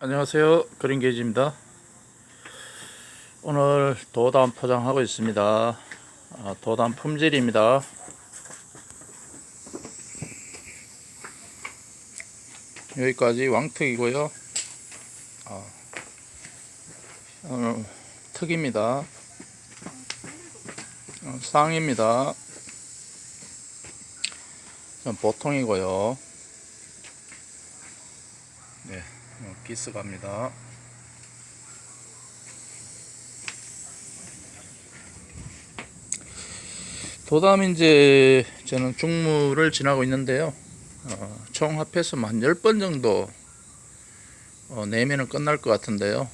안녕하세요. 그린게이지입니다. 오늘 도담 포장하고 있습니다. 아, 도담 품질입니다. 여기까지 왕특이고요. 아, 오늘 특입니다. 어, 쌍입니다. 전 보통이고요 네, 어, 기스 갑니다. 도담 이제 저는 중무를 지나고 있는데요. 어, 총 합해서 한 10번 정도 어, 내면은 끝날 것 같은데요.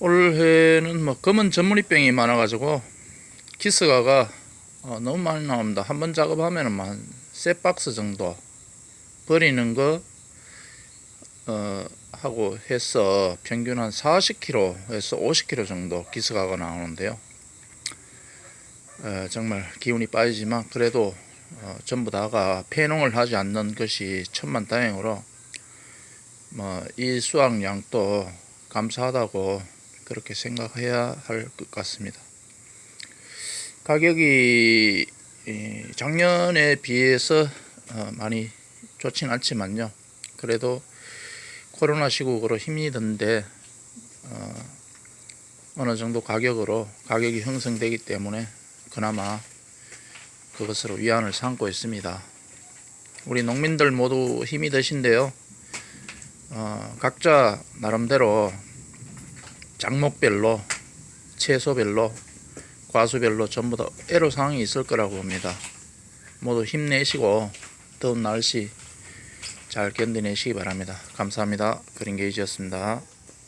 올해는 뭐 검은 전문이병이 많아 가지고 기스가가 어, 너무 많이 나옵니다. 한 번 작업하면 은 한세 박스 정도 버리는 거 어, 하고 해서 평균 한 40kg에서 50kg 정도 기스가가 나오는데요. 어, 정말 기운이 빠지지만 그래도 어, 전부 다가 폐농을 하지 않는 것이 천만 다행으로 뭐 이 수확량도 감사하다고 그렇게 생각해야 할 것 같습니다. 가격이 이 작년에 비해서 어, 많이 좋진 않지만요. 그래도 코로나 시국으로 힘이 든데 어, 어느 정도 가격으로 가격이 형성되기 때문에 그나마 그것으로 위안을 삼고 있습니다. 우리 농민들 모두 힘이 드신데요. 어, 각자 나름대로 장목별로 채소별로 과수별로 전부 다 애로사항이 있을 거라고 봅니다. 모두 힘내시고 더운 날씨 잘 견뎌내시기 바랍니다. 감사합니다. 그린게이지였습니다.